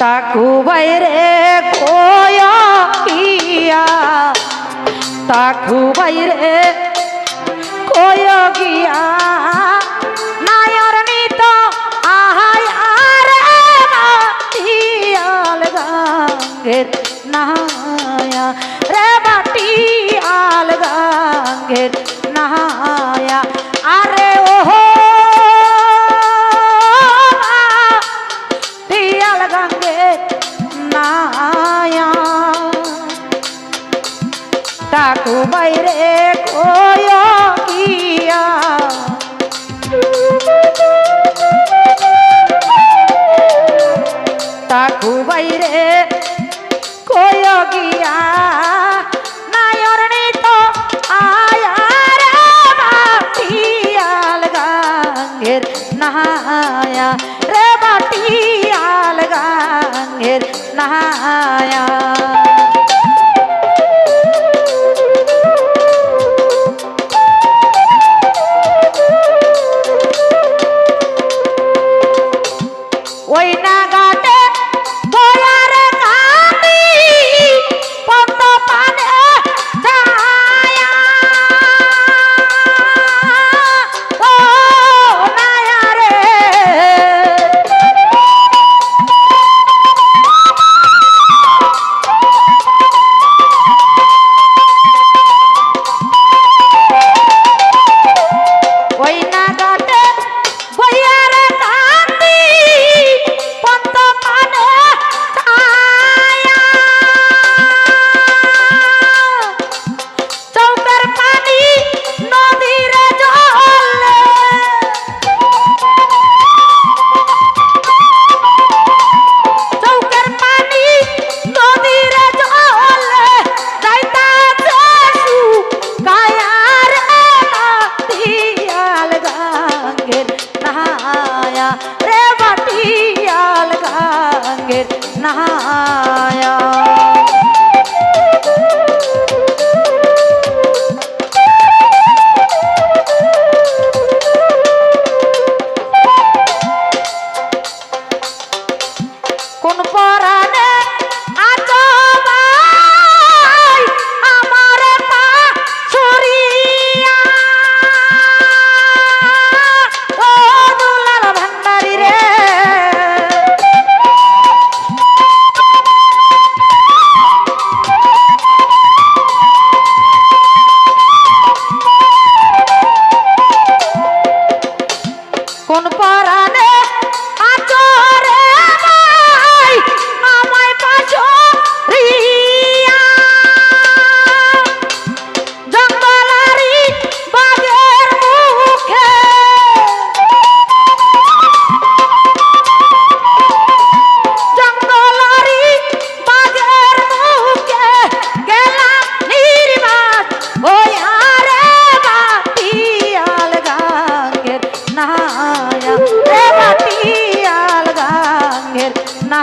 তাকু বাইরে কয়া কিয়া তাকু বাইরে কয় গিয়া।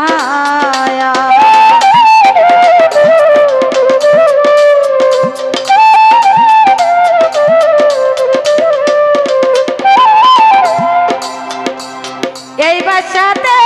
ছায়া এই বাসাতে